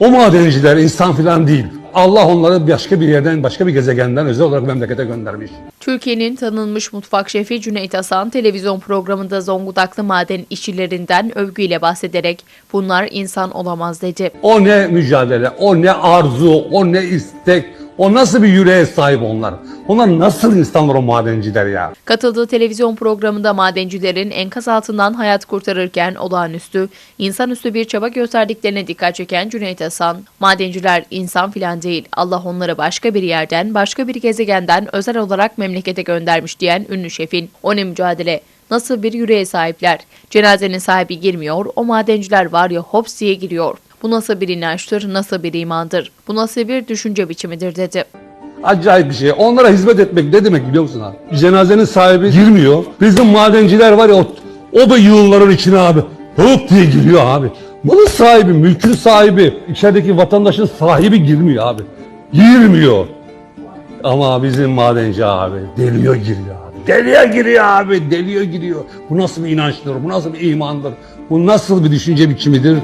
O madenciler insan falan değil. Allah onları başka bir yerden, başka bir gezegenden özel olarak memlekete göndermiş. Türkiye'nin tanınmış mutfak şefi Cüneyt Hasan televizyon programında Zonguldaklı maden işçilerinden övgüyle bahsederek bunlar insan olamaz dedi. O ne mücadele, o ne arzu, o ne istek, o nasıl bir yüreğe sahip onlar. Onlar nasıl insanlar o madenciler ya? Katıldığı televizyon programında madencilerin enkaz altından hayat kurtarırken olağanüstü, insanüstü bir çaba gösterdiklerine dikkat çeken Cüneyt Hasan, madenciler insan filan değil, Allah onları başka bir yerden, başka bir gezegenden özel olarak memlekete göndermiş diyen ünlü şefin, o ne mücadele, nasıl bir yüreğe sahipler, cenazenin sahibi girmiyor, o madenciler var ya hops diye giriyor. Bu nasıl bir inançtır, nasıl bir imandır, bu nasıl bir düşünce biçimidir dedi. Acayip bir şey. Onlara hizmet etmek ne demek biliyor musun abi? Cenazenin sahibi girmiyor. Bizim madenciler var ya o, o da yığınların içine abi. Hop diye giriyor abi. Malın sahibi, mülkün sahibi, içerideki vatandaşın sahibi girmiyor abi. Girmiyor. Ama bizim madenci abi deliyor giriyor abi. Deliyor giriyor abi, deliyor giriyor. Bu nasıl bir inançtır, bu nasıl bir imandır, bu nasıl bir düşünce biçimidir?